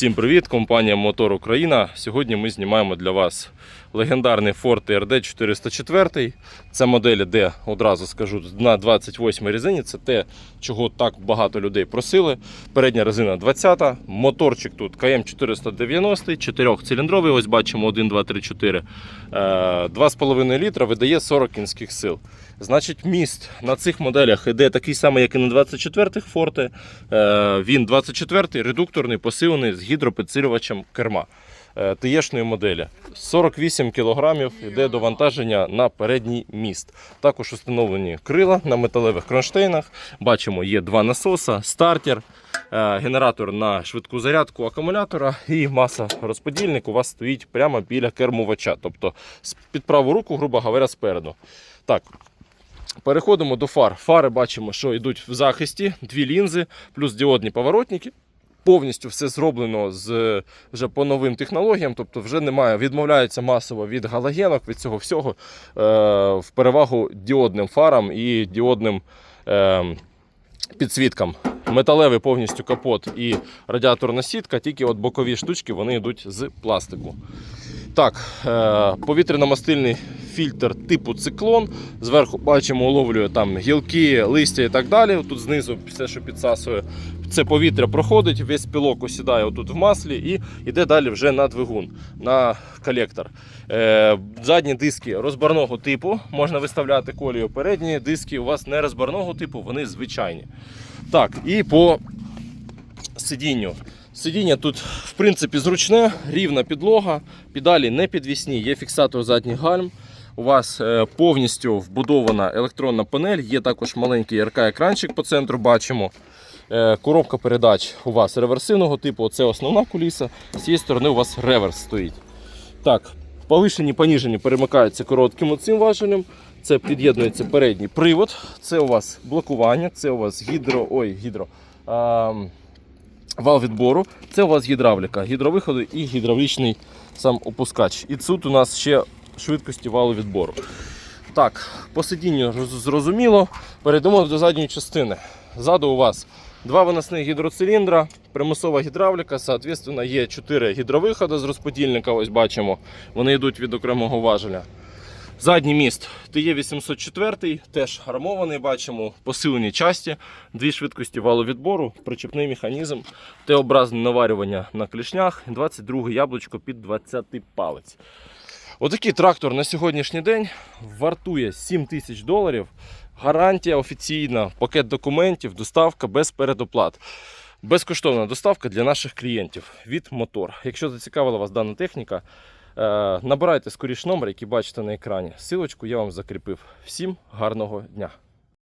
Всім привіт! Компанія Мотор Україна. Сьогодні ми знімаємо для вас легендарний Ford TRD 404. Це модель іде, одразу скажу, на 28 резині. Це те, чого так багато людей просили. Передня резина 20, моторчик тут КМ 490, 4-циліндровий, ось бачимо 1, 2, 3, 4. Е, 2,5 літра видає 40 кінських сил. Значить, міст на цих моделях іде такий самий, як і на 24-х Forte. Е, Він 24-й, редукторний, посилений з гідропідсилювачем керма. Е, моделі 48 кг йде довантаження на передній міст. Також встановлені крила на металевих кронштейнах. Бачимо, є два насоса, стартер, е, генератор на швидку зарядку акумулятора і маса розподільник у вас стоїть прямо біля кермувача, тобто під праву руку, грубо говоря, спереду. Так, Переходимо до фар. Фари бачимо, що йдуть в захисті, дві лінзи, плюс діодні поворотники. Повністю все зроблено з вже по новим технологіям, тобто вже немає, відмовляється масово від галогенок, від цього всього е, в перевагу діодним фарам і діодним е, підсвіткам. Металевий повністю капот і радіаторна сітка, тільки от бокові штучки вони йдуть з пластику. Так, е, повітряно-мастильний фільтр типу циклон. Зверху бачимо, уловлює там гілки, листя і так далі. Тут знизу все, що підсасує. Це повітря проходить, весь пілок осідає отут в маслі і йде далі вже на двигун, на колектор. Е, задні диски розбарного типу можна виставляти колію. Передні диски у вас не розбарного типу, вони звичайні. Так, і по сидінню. Сидіння тут, в принципі, зручне, рівна підлога, педалі не підвісні, є фіксатор задніх гальм. У вас е, повністю вбудована електронна панель, є також маленький РК-екранчик по центру, бачимо. Е, Коробка передач у вас реверсивного типу, це основна куліса. З цієї сторони у вас реверс стоїть. Так, повишені, поніжені перемикаються коротким оцим важелем. Це під'єднується передній привод. Це у вас блокування, це у вас гідро. Ой, гідро. А, вал відбору. Це у вас гідравліка, гідровиходи і гідравлічний сам опускач. І тут у нас ще швидкості валу відбору. Так, по сидінню зрозуміло. Перейдемо до задньої частини. Ззаду у вас два виносних гідроциліндра, примусова гідравліка, соответственно, є 4 гідровиходи з розподільника. Ось бачимо, вони йдуть від окремого важеля. Задній міст ТЕ-804, теж армований, бачимо, посилені часті, дві швидкості валовідбору, причепний механізм, Т-образне наварювання на клішнях, 22 яблучко під 20 палець. Отакий трактор на сьогоднішній день вартує 7 тисяч доларів. Гарантія офіційна, пакет документів, доставка без передоплат. Безкоштовна доставка для наших клієнтів від мотор. Якщо зацікавила вас дана техніка, е, набирайте скоріш номер, який бачите на екрані. Силочку я вам закріпив. Всім гарного дня!